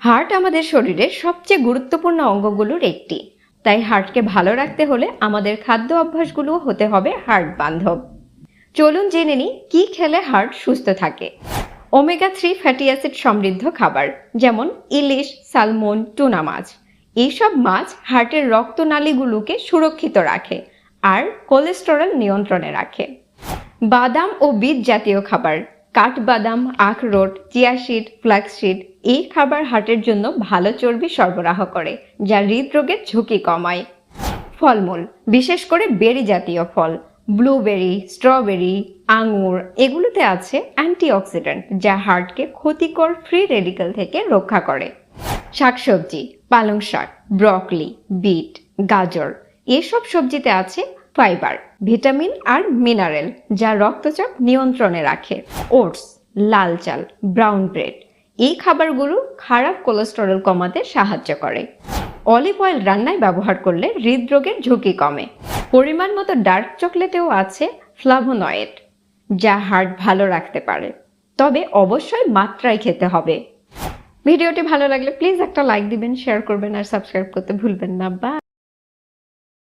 Heart আমাদের শরীরের সবচেয়ে গুরুত্বপূর্ণ অঙ্গগুলোর একটি। তাই হার্টকে ভালো রাখতে হলে আমাদের খাদ্য অভ্যাসগুলো হতে হবে হার্ট বান্ধব। চলুন জেনে নিই, কি খেলে হার্ট সুস্থ থাকে? ওমেগা থ্রি ফ্যাটি অ্যাসিড সমৃদ্ধ খাবার, যেমন ইলিশ, সালমন, টুনা মাছ। এইসব মাছ হার্টের রক্তনালীগুলোকে সুরক্ষিত রাখে আর কোলেস্টেরল নিয়ন্ত্রণে রাখে। বাদাম ও বীজ জাতীয় খাবার কাঠবাদাম, আখরোট চিয়াশিড ফ্ল্যাক্সিড এই খাবার হার্টের জন্য ভালো চর্বি সরবরাহ করে, যা হৃদরোগের ঝুঁকি কমায়। ফলমূল, বিশেষ করে বেরি জাতীয় ফল, ব্লুবেরি, স্ট্রবেরি, আঙুর, এগুলোতে আছে অ্যান্টিঅক্সিডেন্ট, যা হার্টকে ক্ষতিকর ফ্রি রেডিকেল থেকে রক্ষা করে। শাকসবজি, পালং শাক, ব্রকলি, বিট, গাজর, এসব সবজিতে আছে ফাইবার, ভিটামিন আর মিনারেল, যা রক্তচাপ নিয়ন্ত্রণে রাখে। ওটস, লাল চাল, ব্রাউন ব্রেড, এই খাবারগুলো খারাপ কোলেস্টেরল কমাতে সাহায্য করে। অলিভ অয়েল রান্নায় ব্যবহার করলে হৃদরোগের ঝুঁকি কমে। পরিমাণ মতো ডার্ক চকলেটেও আছে ফ্লাভোনয়েড, যা হার্ট ভালো রাখতে পারে। তবে অবশ্যই মাত্রায় খেতে হবে। ভিডিওটি ভালো লাগলে প্লিজ একটা লাইক দিবেন, শেয়ার করবেন আর সাবস্ক্রাইব করতে ভুলবেন না। বা